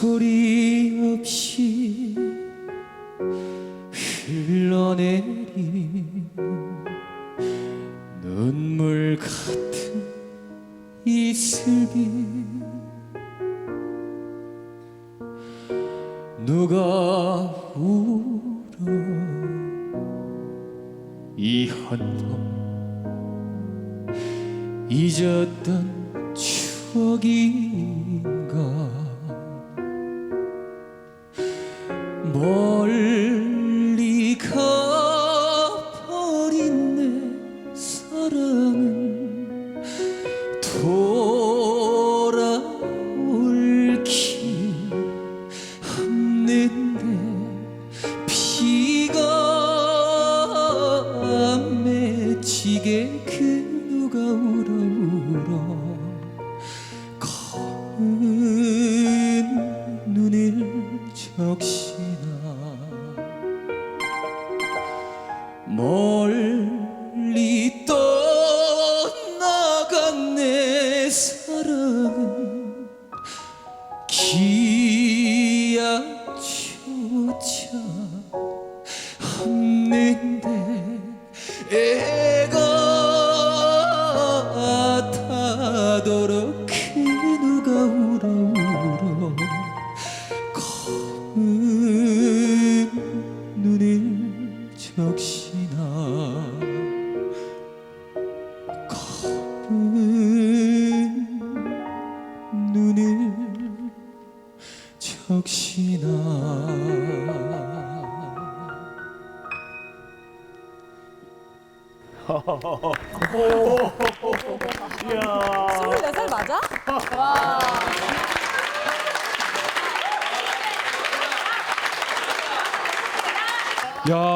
소리 없이 흘러내린 눈물 같은 이슬비 누가 울어? 이 한번 잊었던 추억인 멀리 가버린 내 사랑은 돌아올 길 없는데 비가 맺히게 그 누가 울어 울어 검은 눈을 적시 멀리 떠나간 내 사랑은 기약조차 없는데 적시나 검은 눈을 적시나 이야. 24살 맞아? 와. 야